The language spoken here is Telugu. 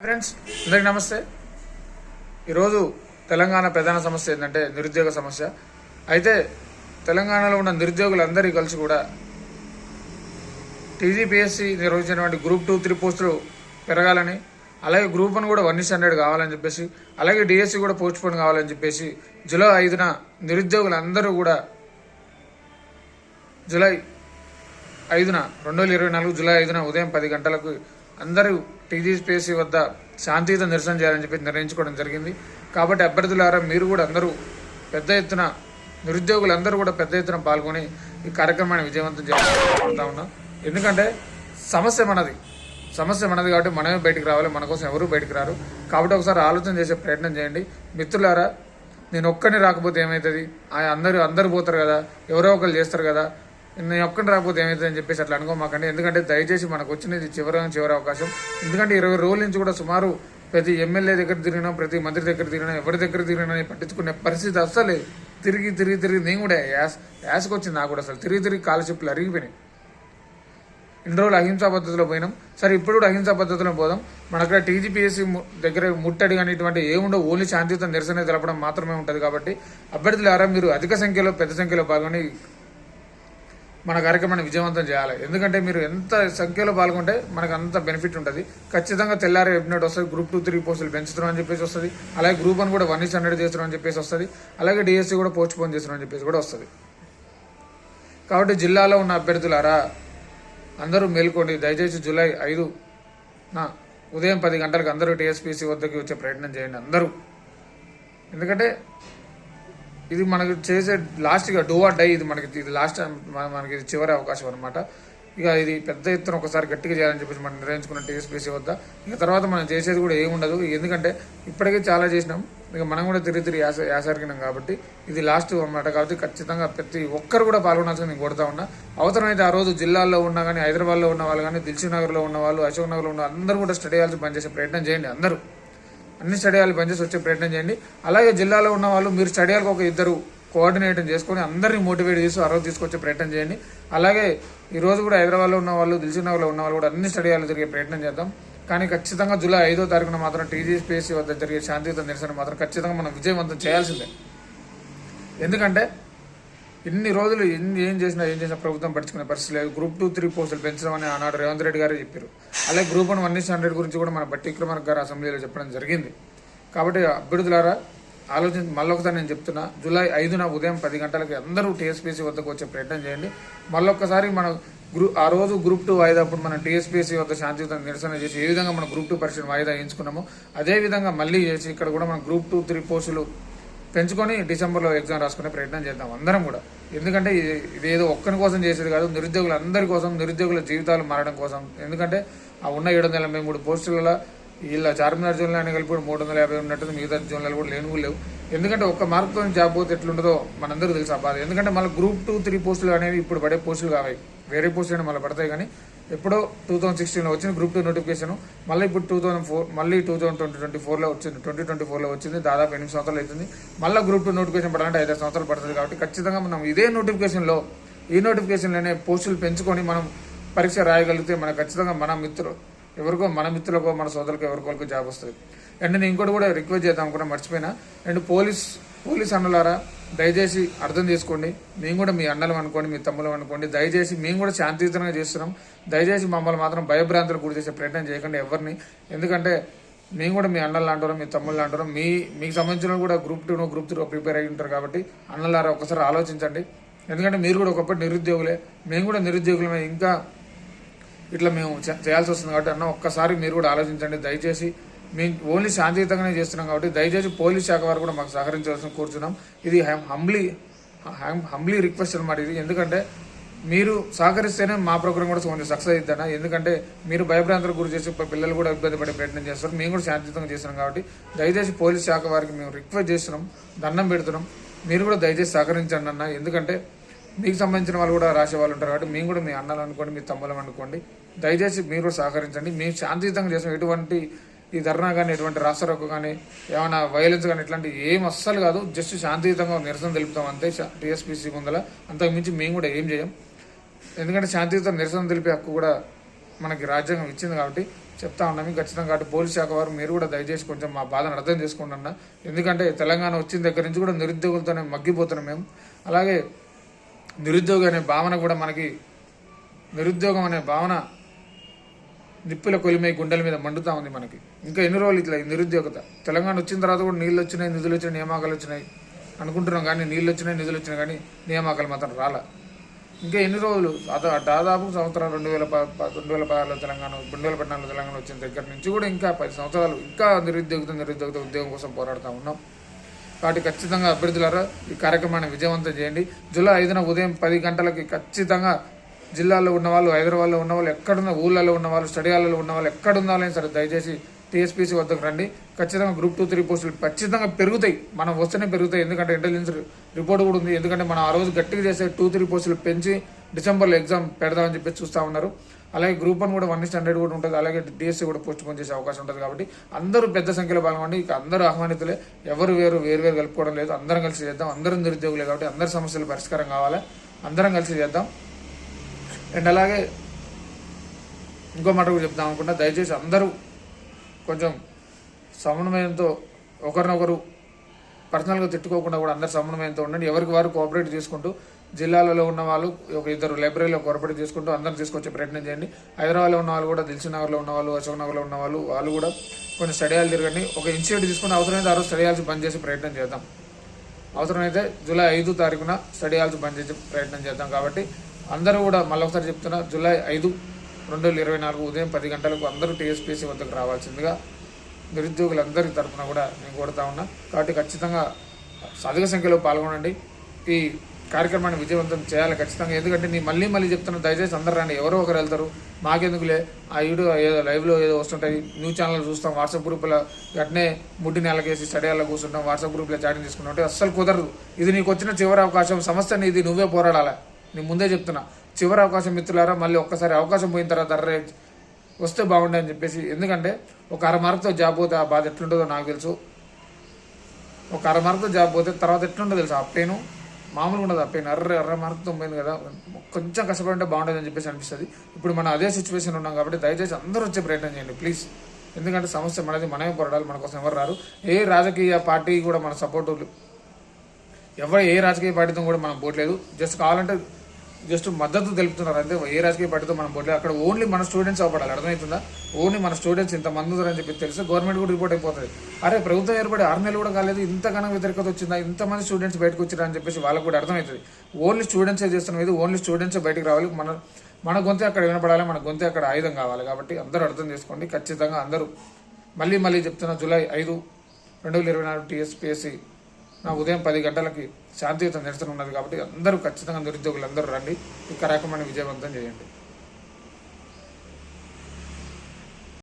ఫ్రెండ్స్ అందరికి నమస్తే. ఈరోజు తెలంగాణ ప్రధాన సమస్య ఏంటంటే నిరుద్యోగ సమస్య. అయితే తెలంగాణలో ఉన్న నిరుద్యోగులందరూ కలిసి కూడా టీజీపీఎస్సీ నిర్వహించినటువంటి గ్రూప్ టూ త్రీ పోస్టులు పెరగాలని అలాగే గ్రూప్ వన్ కూడా వన్ హండ్రెడ్ కావాలని చెప్పేసి అలాగే డిఎస్సి కూడా పోస్ట్ పోన్ కావాలని చెప్పేసి జూలై ఐదున నిరుద్యోగులందరూ కూడా జూలై ఐదున రెండు వేల ఇరవై నాలుగు జూలై ఐదున ఉదయం పది గంటలకు అందరూ టీజీపీఎస్సీ వద్ద శాంతియుత నిరసన చేయాలని చెప్పి నిర్ణయించుకోవడం జరిగింది. కాబట్టి అభ్యర్థులారా మీరు కూడా అందరూ పెద్ద ఎత్తున నిరుద్యోగులందరూ కూడా పెద్ద ఎత్తున పాల్గొని ఈ కార్యక్రమాన్ని విజయవంతం చేయాలనుకుంటా ఉన్నాం. ఎందుకంటే సమస్య మనది. సమస్య మనది కాబట్టి మనమే బయటికి రావాలి. మన కోసం ఎవరు బయటకు రారు. కాబట్టి ఒకసారి ఆలోచన చేసే ప్రయత్నం చేయండి. మిత్రులారా నేను ఒక్కడిని రాకపోతే ఏమవుతుంది ఆ అందరూ అందరు పోతారు కదా. ఎవరో ఒకరు చేస్తారు కదా. నేను ఒక్కని రాకపోతే ఏమవుతుంది అని చెప్పేసి అట్లా అనుకోమాకండి. ఎందుకంటే దయచేసి మనకు వచ్చినది చివరి చివరి అవకాశం. ఎందుకంటే ఇరవై రోజుల నుంచి కూడా సుమారు ప్రతి ఎమ్మెల్యే దగ్గర తిరిగినా ప్రతి మంత్రి దగ్గర తిరిగినా ఎవరి దగ్గర తిరిగినా పట్టించుకునే పరిస్థితి అస్సలే తిరిగి తిరిగి తిరిగి నేను కూడా యాస్ యాసకు వచ్చింది నాకు కూడా అసలు. తిరిగి తిరిగి కాలర్షిప్లు అరిగిపోయినాయి. ఇన్ని రోజులు అహింసా పద్ధతిలో పోయినాం. సరే ఇప్పుడు కూడా అహింసా పద్ధతిలో పోదాం. మన అక్కడ టీజీపీఎస్సీ దగ్గర ముట్టడి కానీ ఇటువంటి ఏముండవు. ఓన్లీ శాంతియుత నిరసన తెలపడం మాత్రమే ఉంటుంది కాబట్టి అభ్యర్థులారా మీరు అధిక సంఖ్యలో పెద్ద సంఖ్యలో పాల్గొని మన కార్యక్రమాన్ని విజయవంతం చేయాలి. ఎందుకంటే మీరు ఎంత సంఖ్యలో పాల్గొంటే మనకు అంత బెనిఫిట్ ఉంటుంది. ఖచ్చితంగా తెల్లారి వెబ్నెట్ వస్తుంది గ్రూప్ టూ త్రీ పోస్టులు పెంచుతున్నాం అని చెప్పేసి వస్తుంది. అలాగే గ్రూప్ వన్ కూడా వన్ ఇస్ హండ్రెడ్ చేస్తున్నాం అని చెప్పేసి వస్తుంది. అలాగే డిఎస్సీ కూడా పోస్ట్ పోన్ చేస్తున్నాం అని చెప్పేసి కూడా వస్తుంది. కాబట్టి జిల్లాలో ఉన్న అభ్యర్థులారా అందరూ మేల్కోండి. దయచేసి జూలై ఐదు నా ఉదయం పది గంటలకు అందరూ టీఎస్పీసీ వద్దకు వచ్చే ప్రయత్నం చేయండి అందరూ. ఎందుకంటే ఇది మనకు చేసే లాస్ట్గా డూ ఆర్ డై ఇది మనకి ఇది లాస్ట్ మనకి ఇది చివరి అవకాశం అనమాట ఇక ఇది పెద్ద ఎత్తున ఒకసారి గట్టిగా చేయాలని చెప్పేసి మనం నిర్ణయించుకున్న టీఎస్పీసీ వద్ద. ఇక తర్వాత మనం చేసేది కూడా ఏముండదు. ఎందుకంటే ఇప్పటికే చాలా చేసినాం. ఇక మనం కూడా తిరిగి తిరిగి యాస యాసరిగినాం కాబట్టి ఇది లాస్ట్ అన్నమాట. కాబట్టి ఖచ్చితంగా ప్రతి ఒక్కరు కూడా పాల్గొనాల్సింది నేను కొడతా ఉన్నా. అవసరమైతే ఆ రోజు జిల్లాల్లో ఉన్నా కానీ హైదరాబాద్లో ఉన్న వాళ్ళు కానీ దిల్సుఖ్ నగర్లో ఉన్న వాళ్ళు అశోక్ నగర్లో ఉన్న అందరూ కూడా స్టడీ చేయాల్సి పనిచేసే ప్రయత్నం చేయండి అందరూ. అన్ని స్టడీ హాల్ పనిచేసి వచ్చే ప్రయత్నం చేయండి. అలాగే జిల్లాలో ఉన్న వాళ్ళు మీరు స్టడీ హాల్కి ఒక ఇద్దరు కోఆర్డినేట్ చేసుకొని అందరినీ మోటివేట్ చేసి ఆ తీసుకొచ్చే ప్రయత్నం చేయండి. అలాగే ఈరోజు కూడా హైదరాబాద్లో ఉన్న వాళ్ళు దిల్సినగర్లో ఉన్న వాళ్ళు కూడా అన్ని స్టడీ జరిగే ప్రయత్నం చేద్దాం. కానీ ఖచ్చితంగా జూలై ఐదో తారీఖున మాత్రం టీజీపీఎస్సీ వద్ద జరిగే శాంతియుత నిరసన మాత్రం ఖచ్చితంగా మనం విజయవంతం చేయాల్సిందే. ఎందుకంటే ఇన్ని రోజులు ఎన్ని ఏం చేసినా ఏం చేసినా ప్రభుత్వం పట్టించుకునే పరిస్థితి లేదు. గ్రూప్ టూ త్రీ పోస్టులు పెంచడం అని ఆనాడు రేవంత్ రెడ్డి గారే చెప్పారు. అలాగే గ్రూప్ వన్ వన్ హండ్రెడ్ గురించి కూడా మన బట్టి విక్రమార్క గారు అసెంబ్లీలో చెప్పడం జరిగింది. కాబట్టి అభ్యర్థులారా ఆలోచించి మళ్ళొకసారి నేను చెప్తున్నా జూలై ఐదున ఉదయం పది గంటలకి అందరూ టీఎస్పీసీ వద్దకు వచ్చే ప్రయత్నం చేయండి. మళ్ళొక్కసారి మన గ్రూ ఆ రోజు గ్రూప్ టూ వాయిదా అప్పుడు మనం టీఎస్పీసీ వద్ద శాంతియుతంగా నిరసన చేసి ఏ విధంగా మనం గ్రూప్ టూ పరీక్షను వాయిదా వేయించుకున్నామో అదే విధంగా మళ్ళీ చేసి ఇక్కడ కూడా మనం గ్రూప్ టూ త్రీ పోస్టులు పెంచుకొని డిసెంబర్లో ఎగ్జామ్ రాసుకునే ప్రయత్నం చేద్దాం అందరం కూడా. ఎందుకంటే ఇది ఏదో ఒక్కరి కోసం చేసేది కాదు నిరుద్యోగులందరి కోసం నిరుద్యోగుల జీవితాలు మారడం కోసం. ఎందుకంటే ఆ ఉన్న ఏడు వందల ఎనభై మూడు పోస్టులలో వీళ్ళ చార్మినార్ జోన్లో అని కలిపి మూడు వందల యాభై ఉన్నట్టు మిగతా జోన్లలో కూడా లేని లేవు. ఎందుకంటే ఒక్క మార్కుతో జాబ్ పోతే ఎట్లుంటుందో మనందరూ తెలుసు ఆ బాధ. ఎందుకంటే మళ్ళీ గ్రూప్ టూ త్రీ పోస్టులు అనేవి ఇప్పుడు పడే పోస్టులు కావాయి వేరే పోస్టులు మళ్ళీ పడతాయి కానీ ఎప్పుడో టూ థౌసండ్ సిక్స్టీన్లో వచ్చిన గ్రూప్ టూ నోటిఫికేషన్ మళ్ళీ ఇప్పుడు టూ థౌసండ్ ఫోర్ మళ్ళీ టూ థౌసండ్ ట్వంటీ ట్వంటీ ఫోర్లో వచ్చింది. ట్వంటీ ట్వంటీ ఫోర్లో వచ్చింది. దాదాపు ఎనిమిది సంవత్సరాలు అవుతుంది. మళ్ళీ గ్రూప్ టూ నోటిఫికేషన్ పడాలంటే ఐదారు సంవత్సరాలు పడుతుంది కాబట్టి ఖచ్చితంగా మనం ఇదే నోటిఫికేషన్లో ఈ నోటిఫికేషన్లోనే పోస్టులు పెంచుకొని మనం పరీక్ష రాయగలిగితే మన ఖచ్చితంగా మన మిత్రులు ఎవరికో మన మిత్రులకో మన సోదరులకు ఎవరికోలకు జాబ్ వస్తుంది. అండ్ నేను ఇంకోటి కూడా రిక్వెస్ట్ చేద్దాం అనుకున్నా మర్చిపోయినా. అండ్ పోలీస్ పోలీస్ అన్నలారా దయచేసి అర్థం చేసుకోండి. మేము కూడా మీ అన్నలు అనుకోండి మీ తమ్ములం అనుకోండి. దయచేసి మేము కూడా శాంతియుతంగా చేస్తున్నాం. దయచేసి మమ్మల్ని మాత్రం భయభ్రాంతులకు గురి చేసే ప్రయత్నం చేయకండి ఎవరిని. ఎందుకంటే మేము కూడా మీ అన్నలు అంటారు మీ తమ్ముళ్ళు అంటారు మీ మీకు సంబంధించిన కూడా గ్రూప్ టూను గ్రూప్ త్రీ ప్రిపేర్ అయి ఉంటారు కాబట్టి అన్నలారా ఒకసారి ఆలోచించండి. ఎందుకంటే మీరు కూడా ఒకప్పటి నిరుద్యోగులే. మేము కూడా నిరుద్యోగులమే. ఇంకా ఇట్లా మేము చేయాల్సి వస్తుంది కాబట్టి అన్న ఒక్కసారి మీరు కూడా ఆలోచించండి. దయచేసి మేము ఓన్లీ శాంతియుతంగానే చేస్తున్నాం కాబట్టి దయచేసి పోలీస్ శాఖ వారు కూడా మాకు సహకరించవలసిన కూర్చున్నాం. ఇది హంబ్లీ హంబ్లీ రిక్వెస్ట్ అనమాట ఇది. ఎందుకంటే మీరు సహకరిస్తేనే మా ప్రోగ్రామ్ కూడా కొంచెం సక్సెస్ అవుతుందన్న ఎందుకంటే మీరు భయభ్రాంతులకు గురి చేసి పిల్లలు కూడా ఇబ్బంది పడే ప్రయత్నం చేస్తారు. మేము కూడా శాంతియుతంగా చేస్తున్నాం కాబట్టి దయచేసి పోలీస్ శాఖ వారికి మేము రిక్వెస్ట్ చేస్తున్నాం. దండం పెడుతున్నాం. మీరు కూడా దయచేసి సహకరించండి అన్న. ఎందుకంటే మీకు సంబంధించిన వాళ్ళు కూడా రాసే వాళ్ళు ఉంటారు కాబట్టి మేము కూడా మీ అన్నలు అనుకోండి మీ తమ్ములం అనుకోండి. దయచేసి మీరు కూడా సహకరించండి. మేము శాంతియుతంగా చేసాం ఎటువంటి ఈ ధర్నా కానీ ఎటువంటి రాష్ట్రకు కానీ ఏమైనా వైలెన్స్ కానీ ఇట్లాంటివి ఏం అస్సలు కాదు. జస్ట్ శాంతియుతంగా నిరసన తెలుపుతాం అంతే. టీఎస్పీసీ ముందల. అంతకుమించి మేము కూడా ఏం చేయం. ఎందుకంటే శాంతియుత నిరసన తెలిపే హక్కు కూడా మనకి రాజ్యాంగం ఇచ్చింది కాబట్టి చెప్తా ఉన్నాము ఖచ్చితంగా కాబట్టి పోలీస్ శాఖ వారు మీరు కూడా దయచేసి కొంచెం మా బాధను అర్థం చేసుకోండి అన్న. ఎందుకంటే తెలంగాణ వచ్చిన దగ్గర నుంచి కూడా నిరుద్యోగులతోనే మగ్గిపోతున్నాం మేము. అలాగే నిరుద్యోగం అనే భావన కూడా మనకి నిరుద్యోగం అనే భావన నిప్పుల కొలిమై గుండెల మీద మండుతా ఉంది మనకి. ఇంకా ఎన్ని రోజులు ఇట్లా ఈ నిరుద్యోగత? తెలంగాణ వచ్చిన తర్వాత కూడా నీళ్ళు వచ్చినాయి నిధులు వచ్చినాయి నియామకాలు వచ్చినాయి అనుకుంటున్నాం కానీ నీళ్ళు వచ్చినాయి నిధులు వచ్చినాయి కానీ నియామకాలు మాత్రం రాలా. ఇంకా ఎన్ని రోజులు? దాదాపు సంవత్సరం రెండు వేల రెండు వేల పదహారులో తెలంగాణ రెండు వేల పద్నాలుగులో తెలంగాణ వచ్చిన దగ్గర నుంచి కూడా ఇంకా పది సంవత్సరాలు ఇంకా నిరుద్యోగిత నిరుద్యోగిత ఉద్యోగం కోసం పోరాడుతూ ఉన్నాం. కాబట్టి ఖచ్చితంగా అభ్యర్థులారా ఈ కార్యక్రమాన్ని విజయవంతం చేయండి. జూలై ఐదున ఉదయం పది గంటలకి ఖచ్చితంగా జిల్లాలో ఉన్న వాళ్ళు హైదరాబాద్లో ఉన్న వాళ్ళు ఎక్కడున్న ఊళ్ళలో ఉన్న వాళ్ళు స్టడీ హాల్లో ఉన్న వాళ్ళు ఎక్కడ సరే దయచేసి టీఎస్పీసీ వద్దకు రండి. ఖచ్చితంగా గ్రూప్ టూ త్రీ పోస్టులు ఖచ్చితంగా పెరుగుతాయి. మనం వస్తేనే పెరుగుతాయి. ఎందుకంటే ఇంటెలిజెన్స్ రిపోర్ట్ కూడా ఉంది. ఎందుకంటే మనం ఆ రోజు గట్టిగా చేసే టూ త్రీ పోస్టులు పెంచి డిసెంబర్లో ఎగ్జామ్ పెడదామని చెప్పి చూస్తూ ఉన్నారు. అలాగే గ్రూప్ వన్ కూడా వన్ స్టాండర్డ్ హండ్రెడ్ కూడా ఉంటుంది. అలాగే డిఎస్సీ కూడా పోస్ట్ పోన్ చేసే అవకాశం ఉంటుంది కాబట్టి అందరూ పెద్ద సంఖ్యలో పాల్గొండి ఇక అందరూ ఆహ్వానితులే. ఎవరు వేరు వేరు వేరు కలుపుకోవడం లేదు. అందరం కలిసి చేద్దాం. అందరం నిరుద్యోగులే కాబట్టి అందరి సమస్యలు పరిష్కారం కావాలి? అందరం కలిసి చేద్దాం. అండ్ అలాగే ఇంకో మాట కూడా చెప్దాం అనుకుంటా దయచేసి అందరూ కొంచెం సమన్వయంతో ఒకరినొకరు పర్సనల్గా తిట్టుకోకుండా కూడా అందరు సమన్వయంతో ఉండండి. ఎవరికి వారు కోఆపరేట్ చేసుకుంటూ జిల్లాలలో ఉన్న వాళ్ళు ఒక ఇద్దరు లైబ్రరీలో కోఆపరేట్ చేసుకుంటూ అందరూ తీసుకొచ్చే ప్రయత్నం చేయండి. హైదరాబాద్లో ఉన్న వాళ్ళు కూడా దిల్సు నగర్లో ఉన్న వాళ్ళు అశోక్ నగర్లో ఉన్న వాళ్ళు వాళ్ళు కూడా కొన్ని స్టడీయాలు తిరగండి. ఒక ఇన్స్టిట్యూట్ తీసుకుని అవసరమైతే ఆ రోజు స్టడీ బంద్ చేసే ప్రయత్నం చేద్దాం. అవసరమైతే జూలై ఐదు తారీఖున స్టడియాల్స్ బంద్ చేసే ప్రయత్నం చేద్దాం. కాబట్టి అందరూ కూడా మళ్ళొకసారి చెప్తున్నా జూలై ఐదు రెండు వేల ఇరవై నాలుగు ఉదయం పది గంటలకు అందరూ టీఎస్పీసీ వద్దకు రావాల్సిందిగా నిరుద్యోగులందరి తరఫున కూడా నేను కోరుతా ఉన్నా. కాబట్టి ఖచ్చితంగా అధిక సంఖ్యలో పాల్గొనండి. ఈ కార్యక్రమాన్ని విజయవంతం చేయాలి ఖచ్చితంగా. ఎందుకంటే నేను మళ్ళీ మళ్ళీ చెప్తున్నా దయచేసి అందరు రండి. ఎవరో ఒకరు వెళ్తారు. మాకెందుకులే? ఆ వీడియో ఏదో లైవ్లో ఏదో వస్తుంటాయి. న్యూస్ ఛానల్ చూస్తాం. వాట్సాప్ గ్రూపులో వెంటనే ముడ్డి నెలకేసి స్టడీ కూర్చుంటాం. వాట్సాప్ గ్రూప్లో చాటింగ్ చేసుకుంటాం. అంటే అస్సలు కుదరదు. ఇది నీకు వచ్చిన చివరి అవకాశం. సమస్య నీది నువ్వే పోరాడాలి? నేను ముందే చెప్తున్నా. చివరి అవకాశం మిత్రులారా మళ్ళీ ఒక్కసారి అవకాశం పోయిన తర్వాత అర్రే వస్తే బాగుండే అని చెప్పేసి ఎందుకంటే ఒక అర మార్కుతో జాబ్ పోతే ఆ బాధ ఎట్లుంటుందో నాకు తెలుసు. ఒక అర మార్కుతో జాబ్ పోతే తర్వాత ఎట్లుంటుందో తెలుసు. ఆ పెయిన్ మామూలుగా ఉండదు. ఆ పెయిన్ అర్ర అర్ర మార్కుతో పోయింది కదా. కొంచెం కష్టపడి బాగుంటుంది అని చెప్పేసి అనిపిస్తుంది. ఇప్పుడు మనం అదే సిచ్యువేషన్ ఉన్నాం కాబట్టి దయచేసి అందరూ వచ్చే ప్రయత్నం చేయండి ప్లీజ్ ఎందుకంటే సమస్య మనది మనమే పోరాడాలి మన కోసం ఎవరు రారు. ఏ రాజకీయ పార్టీ కూడా మన సపోర్టు ఎవరు ఏ రాజకీయ పార్టీతో కూడా మనం పోట్లేదు జస్ట్ కావాలంటే జస్ట్ మద్దతు తెలుపుతున్నారు అంతే. ఏ రాజకీయ పార్టీతో మనం పోట్లేదు. అక్కడ ఓన్లీ మన స్టూడెంట్స్ అవ్వడాలి. అర్థమవుతుందా? ఓన్లీ మన స్టూడెంట్స్ ఇంతమంది ఉన్నారని చెప్పి తెలుసు. గవర్నమెంట్ కూడా రిపోర్ట్ అయిపోతుంది. అరే ప్రభుత్వం ఏర్పడి ఆరు నెలలు కూడా కాలేదు. ఇంతగానో వ్యతిరేకత వచ్చిందా? ఇంతమంది స్టూడెంట్స్ బయటకు వచ్చారని చెప్పేసి వాళ్ళకు కూడా అర్థమవుతుంది. ఓన్లీ స్టూడెంట్సే చేస్తున్నాం ఇది ఓన్లీ స్టూడెంట్సే బయటకు రావాలి. మన మన గొంతే అక్కడ వినపడాలి. మన గొంతే అక్కడ ఆయుధం కావాలి కాబట్టి అందరూ అర్థం చేసుకోండి. ఖచ్చితంగా అందరూ మళ్ళీ మళ్ళీ చెప్తున్న జూలై ఐదు రెండు వేల ఇరవై నాలుగు టీఎస్పీఎస్సీ నా ఉదయం పది గంటలకి శాంతియుత నిరసన ఉన్నది కాబట్టి అందరూ ఖచ్చితంగా నిరుద్యోగులు అందరూ రండి. ఈ కార్యక్రమాన్ని విజయవంతం చేయండి.